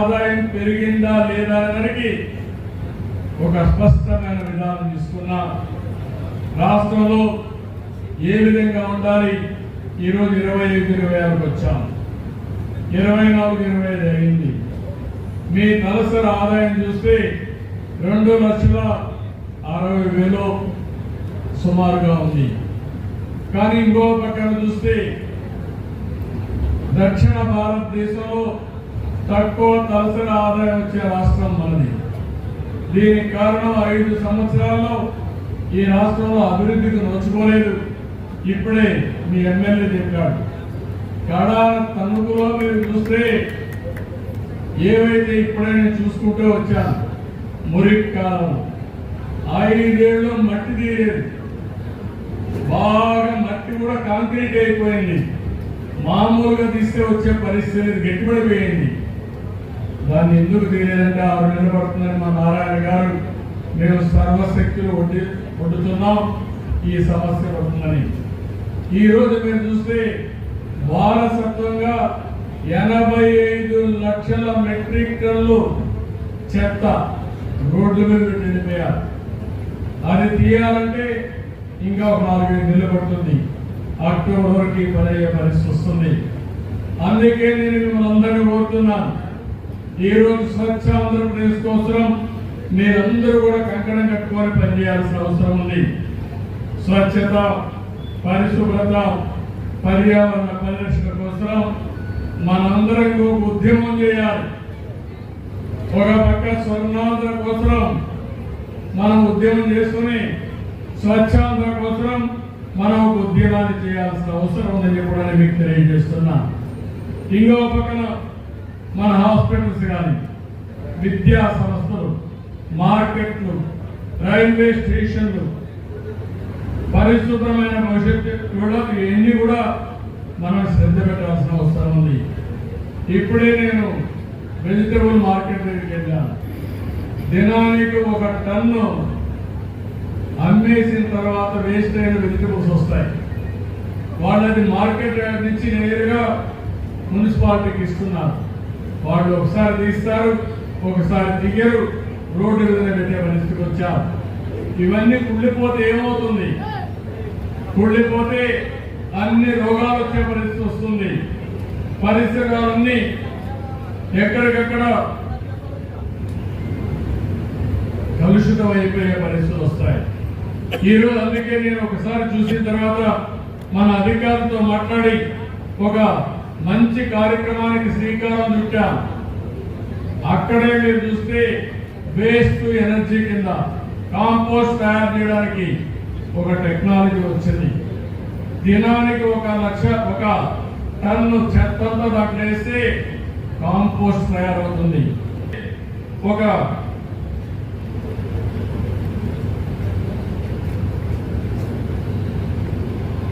ఆదాయం పెరిగిందా లేదా అనడానికి ఒక స్పష్టమైన విధానం తీసుకున్నా రాష్ట్రంలో ఏ విధంగా ఉండాలి? ఈరోజు ఇరవై ఐదు ఇరవై ఆరుకు వచ్చాం. ఇరవై నాలుగు ఇరవై ఐదు అయింది. మీ తలసరి ఆదాయం చూస్తే రెండు లక్షల అరవై వేలు సుమారుగా ఉంది. కానీ ఇంకో పక్కన చూస్తే దక్షిణ భారతదేశంలో తక్కువ తలసరి ఆదాయం వచ్చే రాష్ట్రం మనది. దీనికి కారణం ఐదు సంవత్సరాల్లో ఈ రాష్ట్రంలో అభివృద్ధికి నోచుకోలేదు. ఇప్పుడే మీ ఎమ్మెల్యే చెప్పాడు. కాడా తణుకులో మీరు చూస్తే ఏవైతే ఇప్పుడే నేను చూసుకుంటూ వచ్చాను మురికి కాలం. ఐదేళ్ళు మట్టి తీరేది. బాగా మట్టి కూడా కాంక్రీట్ అయిపోయింది. మామూలుగా తీస్తే వచ్చే పరిస్థితి గట్టిపడిపోయింది. దాన్ని ఎందుకు తీయలేదంటే ఆరు నెలలు పడుతుందని మా నారాయణ గారు మేము సర్వశక్తులు వడ్డీ వడ్డుతున్నాం ఈ సమస్య పడుతుందని. ఈ రోజు మీరు చూస్తే వారసత్వంగా ఎనభై ఐదు లక్షల మెట్రిక్ టన్నులు చెత్త రోడ్ల మీద నిండిపోయారు. అది తీయాలంటే ఇంకా ఒక నాలుగైదు నెలలు పడుతుంది. అక్టోబర్ వరకు పని అయ్యే పరిస్థితి వస్తుంది. అందుకే నేను మిమ్మల్ని అందరినీ కోరుతున్నాను. ఈ రోజు స్వచ్ఛ ఆంధ్రప్రదేశ్ కోసం మీరందరూ కూడా కంకణం కట్టుకొని పనిచేయాల్సిన అవసరం ఉంది. స్వచ్ఛత పరిశుభ్రత పర్యావరణ పరిరక్షణ కోసం మనందరం ఉద్యమం చేయాలి. ఒక పక్క స్వర్ణాంధ్ర కోసం మనం ఉద్యమం చేసుకుని స్వచ్ఛాంధ్ర కోసం మనం ఒక ఉద్యమాన్ని చేయాల్సిన అవసరం ఉందని కూడా మీకు తెలియజేస్తున్నా. ఇంకో పక్కన మన హాస్పిటల్స్ కానీ విద్యా సంస్థలు మార్కెట్లు రైల్వే స్టేషన్లు పరిశుభ్రమైన భవిష్యత్తు కూడా ఇవన్నీ కూడా మనం శ్రద్ధ పెట్టాల్సిన అవసరం ఉంది. ఇప్పుడే నేను వెజిటబుల్ మార్కెట్ దగ్గరికి వెళ్ళాను. దినానికి ఒక టన్ను అమ్మేసిన తర్వాత వేస్ట్ అయిన వెజిటబుల్స్ వస్తాయి. వాళ్ళది మార్కెట్ నుంచి నేరుగా మున్సిపాలిటీకి ఇస్తున్నారు. వాళ్ళు ఒకసారి తీస్తారు ఒకసారి దిగరు. రోడ్డు మీద పెట్టే పరిస్థితికి వచ్చారు ఇవన్నీ కుళ్ళిపోతే ఏమవుతుంది? కుళ్ళిపోతే అన్ని రోగాలు వచ్చే పరిస్థితి వస్తుంది. పరిసరాలన్నీ ఎక్కడికక్కడ కలుషితం అయిపోయే పరిస్థితులు వస్తాయి. ఈరోజు అందుకే నేను ఒకసారి చూసిన తర్వాత మన అధికారులతో మాట్లాడి ఒక మంచి కార్యక్రమానికి శ్రీకారం చుట్టాం. అక్కడే మీరు చూస్తే వేస్ట్ ఎనర్జీ కింద కాంపోస్ట్ తయారు చేయడానికి ఒక టెక్నాలజీ వచ్చింది. దినానికి ఒక లక్ష ఒక టన్ను చెత్తంతో దాంట్లో వేస్తే కాంపోస్ట్ తయారవుతుంది. ఒక